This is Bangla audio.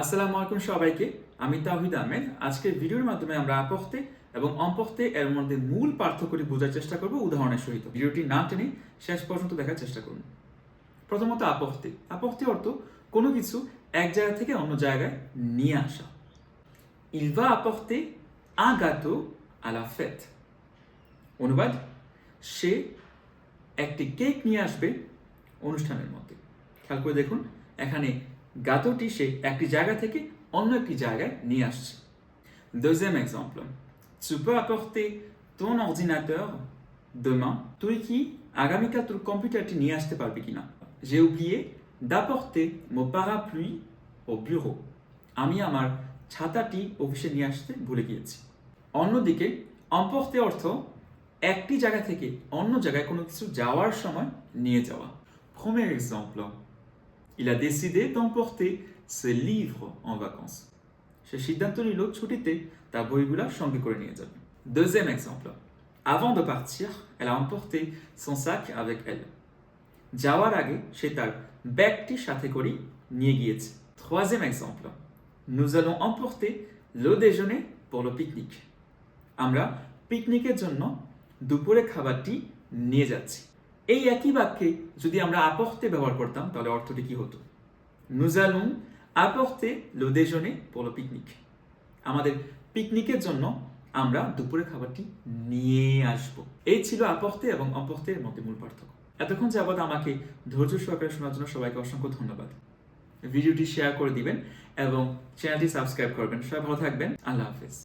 আসসালামু আলাইকুম সবাইকে, আমি তাহিদ আহমেদ। আজকের ভিডিওর মাধ্যমে আমরা আপর্তে এবং অম্পর্তে এর মধ্যে মূল পার্থক্যটি বোঝার চেষ্টা করব উদাহরণের সহিত। ভিডিওটি না টেনে শেষ পর্যন্ত দেখার চেষ্টা করুন। প্রথমত আপর্তে আপর্তে অর্থ কোনো কিছু এক জায়গা থেকে অন্য জায়গায় নিয়ে আসা। Ilva à la fête. অনুবাদ, সে একটি কেক নিয়ে আসবে অনুষ্ঠানের মধ্যে। খেয়াল করে দেখুন, এখানে গাতোটি সে একটি জায়গা থেকে অন্য একটি জায়গায় নিয়ে আসছে Deuxième exemple. Tu peux apporter ton ordinateur. তুই কি আগামীকাল তোর কম্পিউটারটি নিয়ে আসতে পারবি কিনা J'ai oublié d'apporter mon parapluie au bureau. আমি আমার ছাতাটি অফিসে নিয়ে আসতে ভুলে গিয়েছি অন্যদিকে অম্পর্তে অর্থ একটি জায়গা থেকে অন্য জায়গায় কোনো কিছু যাওয়ার সময় নিয়ে যাওয়া Premier exemple. Il a décidé d'emporter ses livres en vacances. সে সিদ্ধান্ত নিল ছুটিতে তার বইগুলা সঙ্গে করে নিয়ে যাবে Deuxième exemple. Avant de partir, elle a emporté son sac avec elle. যাওয়ার আগে সে তার ব্যাগটি সাথে করে নিয়ে গিয়েছে Troisième exemple. Nous allons emporter le déjeuner pour le pique-nique. আমরা পিকনিকের জন্য দুপুরে খাবারটি নিয়ে যাচ্ছি এই একই বাক্যে যদি আমরা আপর্তে ব্যবহার করতাম, তাহলে অর্থটি কি হতো? Le déjeuner pour le pique-nique. আমাদের পিকনিকের জন্য আমরা দুপুরে খাবারটি নিয়ে আসব। এই ছিল আপর্তে এবং অপর্তের মধ্যে মূল পার্থক্য। এতক্ষণ যাবৎ আমাকে ধৈর্য সহকারে শোনার জন্য সবাইকে অসংখ্য ধন্যবাদ। ভিডিওটি শেয়ার করে দিবেন এবং চ্যানেলটি সাবস্ক্রাইব করবেন। সবাই ভালো থাকবেন। আল্লাহ হাফেজ।